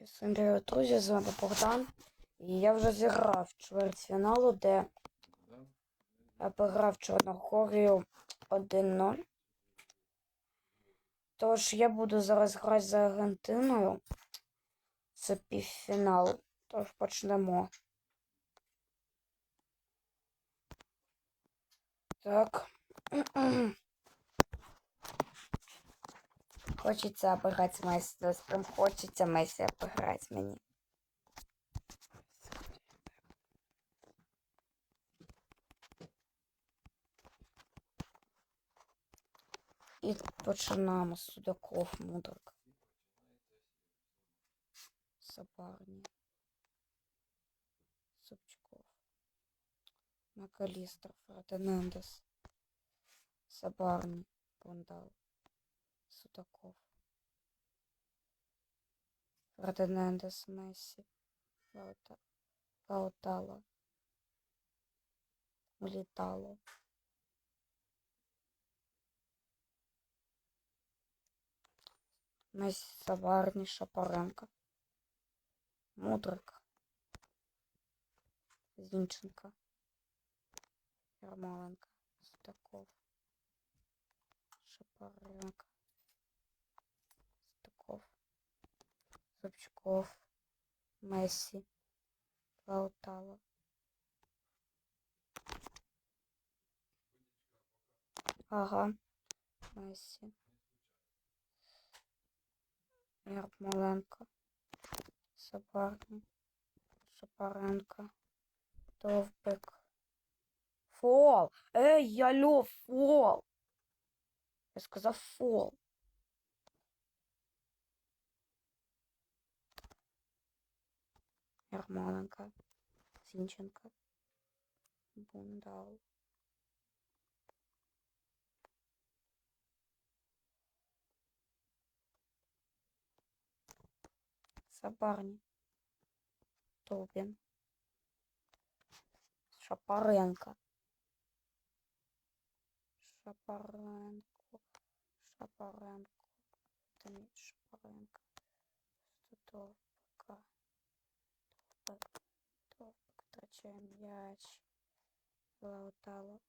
Всім привіт, друзі, з вами Богдан. І я вже зіграв чвертьфіналу, де я програв Чорногорію 1-0. Тож я буду зараз грати за Аргентиною. Це півфінал. Тож почнемо. Так. Хочеться обіграти Прям хочеться Месі обіграти мені. І починаємо з Судаков, Мудрик. Сабарні. Собчуков. Макалістер, Фердинандес. Сабарні. Бондал. Судаков. Фердинандес. Лаута... Лаутало. Літало. Месси Саварні, Шапаренко. Мудрик. Зінченко. Ярмоленко. Судаков. Шапаренко. Зубчков, Месси, Лаутало. Ага, Месси. Ярмоленко, Сабарний, Шапаренко, Довбик. Фол! Ей, алло, фол! Я сказав фол. Ярмоленко, Зінченко, Бундал. Сабарні, Тобін, Шапаренко, Шапаренко, Шапаренко, это не Шапаренко, Студовка. Втрачає м'яч. Лаутало.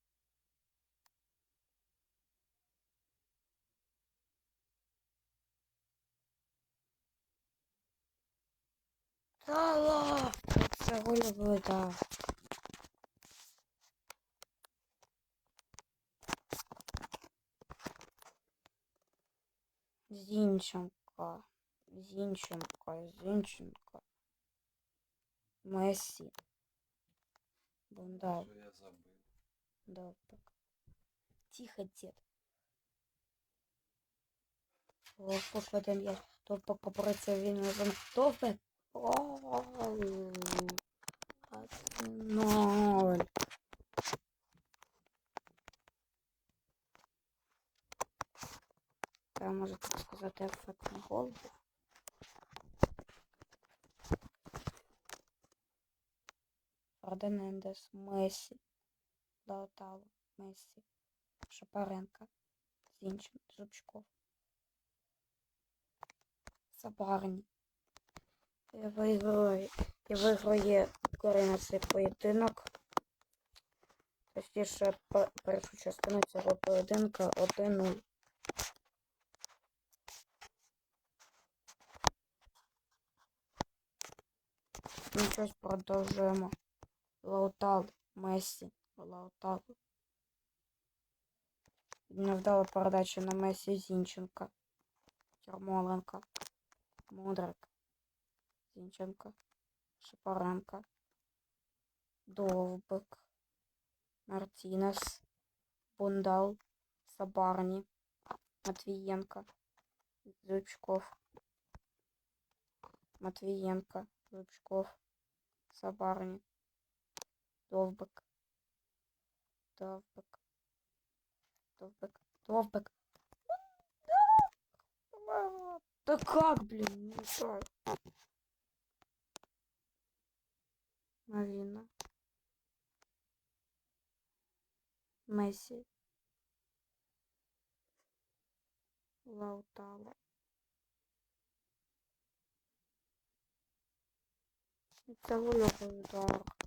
Тала! Це гольовий, да. Зінченко. Зінченко, Зінченко. Месси. Бундал. Що я забив? Довбик. Тихо, дед. Довбик веде м'яч. Довбик побореться він на зону. Довбик. Гол. Ноль. Я можу так сказати, ефектний гол був. Фердинандес, Месси, Лаутало, Месси, Шапаренко, Зінчин, Зубчков, Сабарні. І виграє, і виграє Корина цей поєдинок. Точніше, першу частину цього поєдинка 1-0. Ну щось продовжуємо. Лаутал, Мессі, Лаутал. Невдала передача на Месі Зінченка. Ярмоленко. Мудрик. Зінченко. Шапаренко. Довбик. Мартінес. Бундал. Сабарні. Матвієнко. Зубчков. Матвієнко. Зубчков. Сабарні. Довбик. Довбик. Довбик. Довбик. Да как, блин, не так. Марина. Месси. Лаутала. Это у него удар.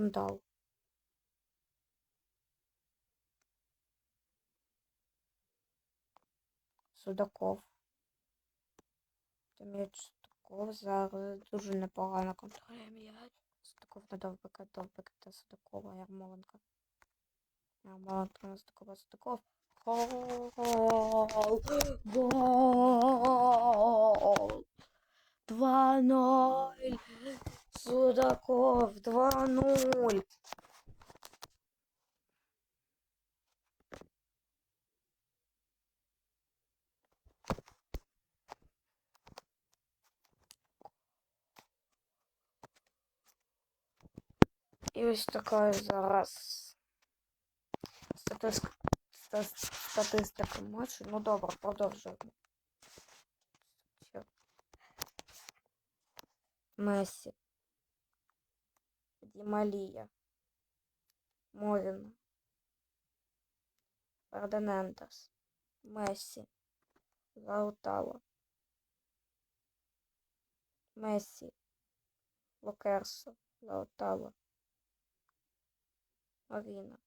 Бундал. Судаков. Та м'яч Судаков зараз дуже непогано контролює м'яч. Судаков на довбика, довбика та Судакова, Ярмоленка. Ярмоленка на Судакова, Судаков. Гол! Гол! 2-0! Судаков 2-0! І ось така зараз статистика, статистика матчу. Ну добре, продовжуємо. Ще. Мессі. Дімалія. Мовін. Фердинандес. Мессі. Лаутало. Мессі. Локерсо. Лаутало. Марина.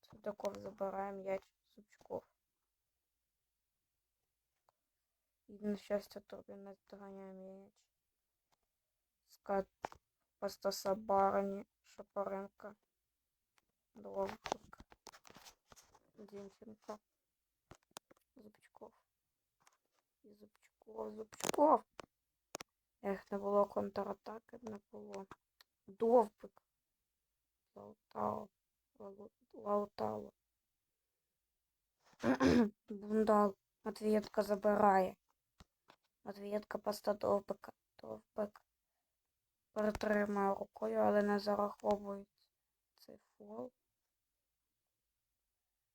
Судаков забирає м'яч Сучков. І на щастя тобі не доганяє м'яч. Скат Пастаса Барані, Шапаренка. Довбик. Зінченко. Зубчков. І Зубчков, Зубчков. Ех, не було контратаки, не було. Довбик. Лаутало. Лау- Лаутало. Бундал. Матвієтка забирає. Матвієтка паста довбика. Довбик. Перетримає рукою, але не зараховується цей фол.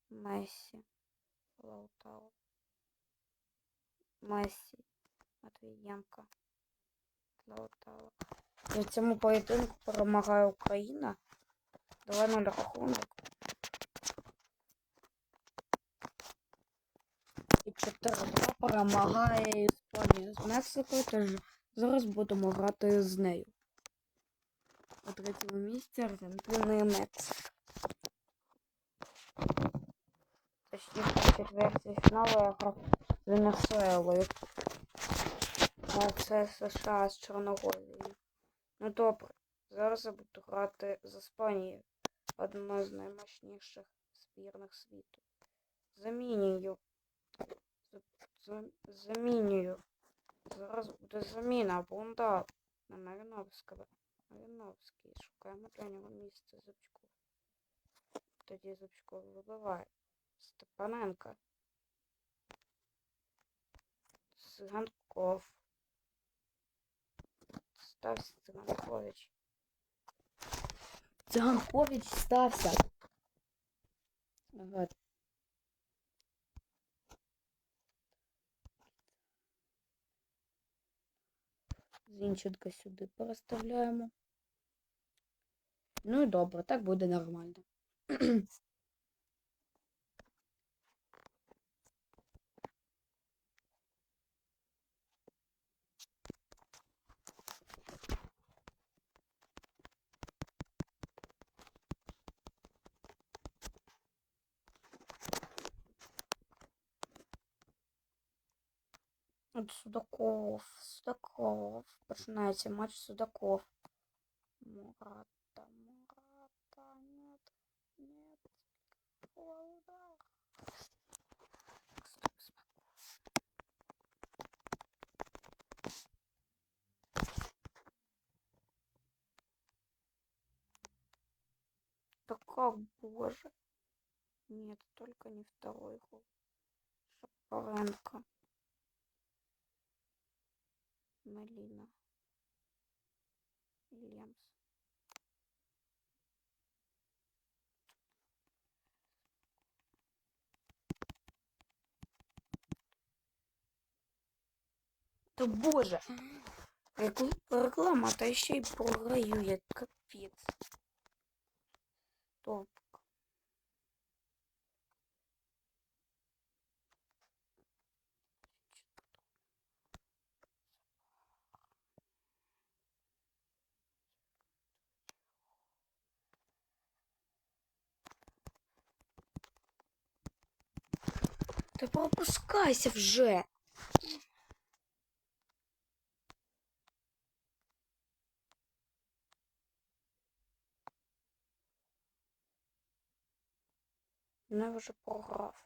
Месі. Лаутало. Месі. Матвієнка. Лаутало. І в цьому поєдинку перемагає Україна. 2-0 рахунок. І 4-2 перемагає Іспанія з Мексикою, тож зараз будемо грати з нею. Третьому місці Аргентина і Мексика. Точніше, в четвертій фіналу я грав з Венесуелою. А це США з Чорногорією. Ну добре, зараз я буду грати з Іспанією, одною з наймощніших збірних світу. Замінюю. За- за- Замінюю. Зараз буде заміна бунда на Маріновського. Маріновський. Шукаємо для нього місце Зубчков. Тоді Зубчков вибиває. Степаненка. Циганков. Стався Циганкович. Циганкович стався. Ага. Зінченка сюди переставляємо. Ну і добре, так буде нормально. От Судаков, Судаков. Починається матч Судаков. Мурата, нет. Удар. Да как, боже. Нет, только не второй гол. Шапаренко. Малина. Лемс. Да боже! Рекл- Реклама, та ще й програю, як капець. Топ. Та пропускайся вже. Не вже програв.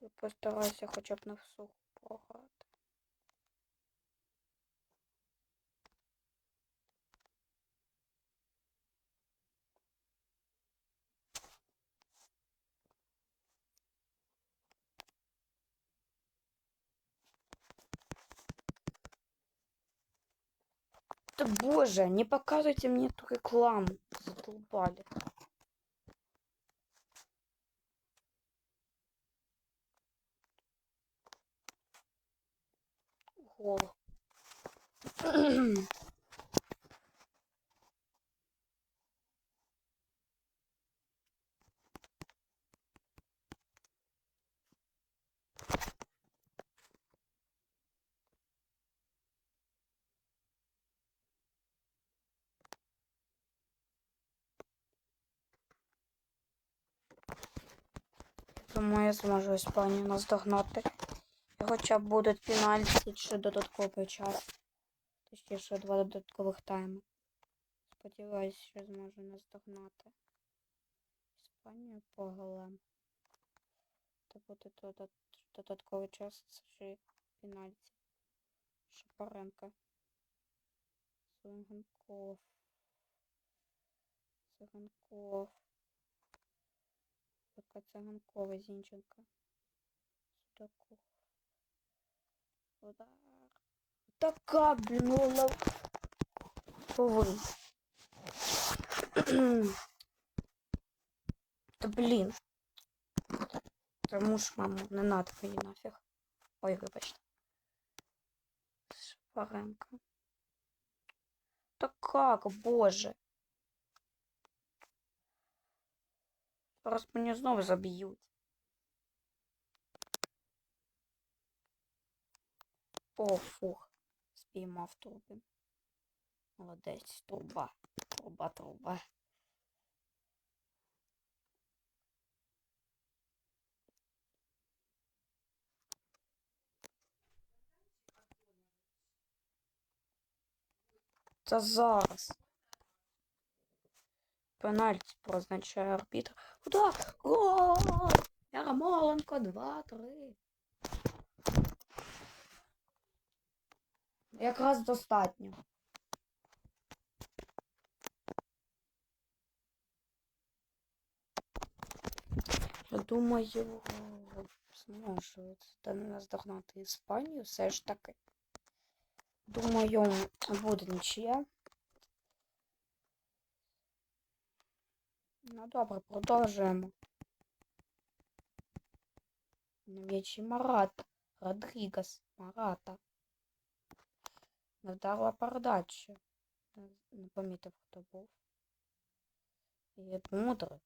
Я постараюся хоча б на всух програти. Да боже, не показывайте мне эту рекламу. Задолбали. Думаю, я зможу Іспанію наздогнати. І хоча б будуть пенальті чи додатковий час. Точніше, два додаткових тайми. Сподіваюсь, що зможу наздогнати. Іспанію по голам. Це буде додат... додатковий час чи пенальті. Шапаренко. Циганков. Циганков. Така Циганкова, Зінченка. Судаков. Удар. Така, блін, голова. Повинен. Та блін. Тому ж, маму, не надо мені нафіг. Ой, вибачте. Шпаренко. Та как, боже. Зараз мені знову заб'ють. О, фух. Спіймав труби. Молодець, труба. Труба, труба. Це зараз. Пенальті позначає арбітр. Удар! Гол! Ярмоленко 2-3. Якраз достатньо. Я думаю, зможу це наздогнати Іспанію все ж таки. Думаю, буде нічия. Ну добре, продовжуємо. На м'ячі Марат. Родрігес. Марата. Не вдарила передачу. Не, не помітив, хто був. І Мудрик.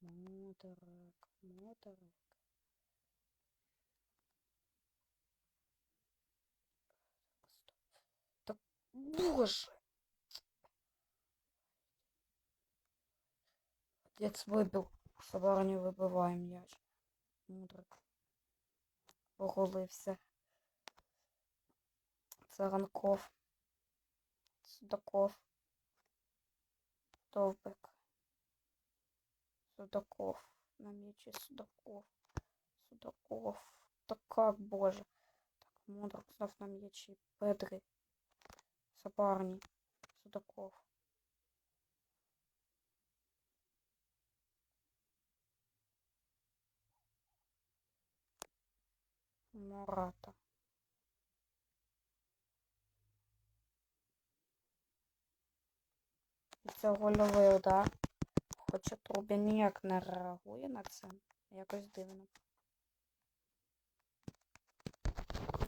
Мудрик. Мудрик. Так, боже. Отец вибив. Соборні вибиває м'яч. Мудрик. Поголився. Циганков. Судаков. Довбик. Судаков. На м'ячі Судаков. Судаков. Так как, боже. Так, Мудрик знов на м'ячі. Педри. Соборні. Судаков. Мурата. І Це гольовий удар. Хоча Трубін ніяк не реагує на це. Якось дивно.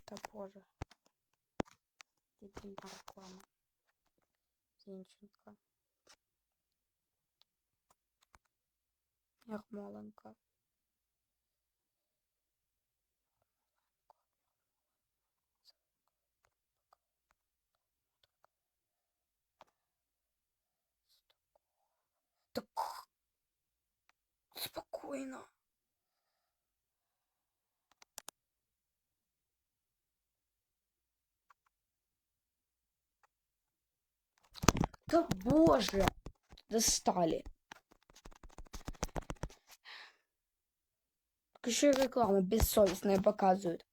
Та боже. Дебільна реклама. Зінченка. Ярмоленка. Так. Спокойно. Да боже! Достали. Так еще и рекламу бессовестные показывают.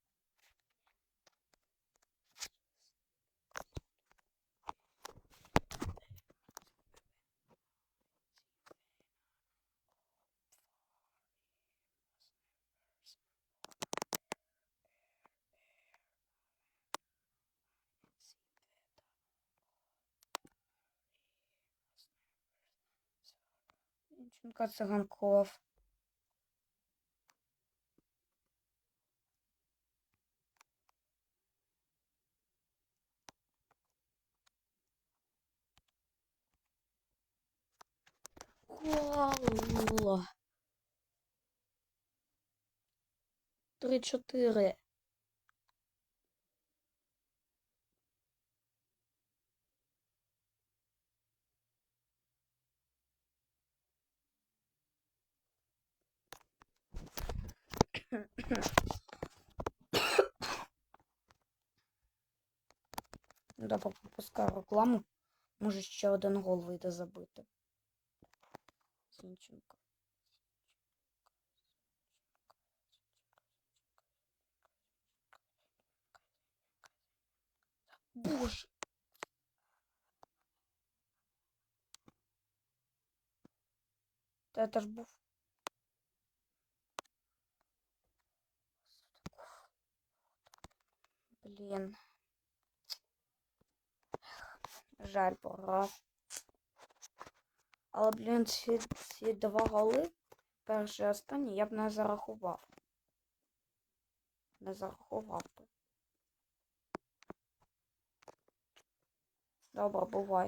Дівчинка циганков. Гол. Три-чотири. Ну, да, пропускаю рекламу. Може ще один гол вийде забити. Зінченко. Боже. Та це ж був. Блін. Жаль, пора. Але, блін, ці, ці два голи, перший і останній, я б не зарахував. Не зарахував би. Добре, бувай.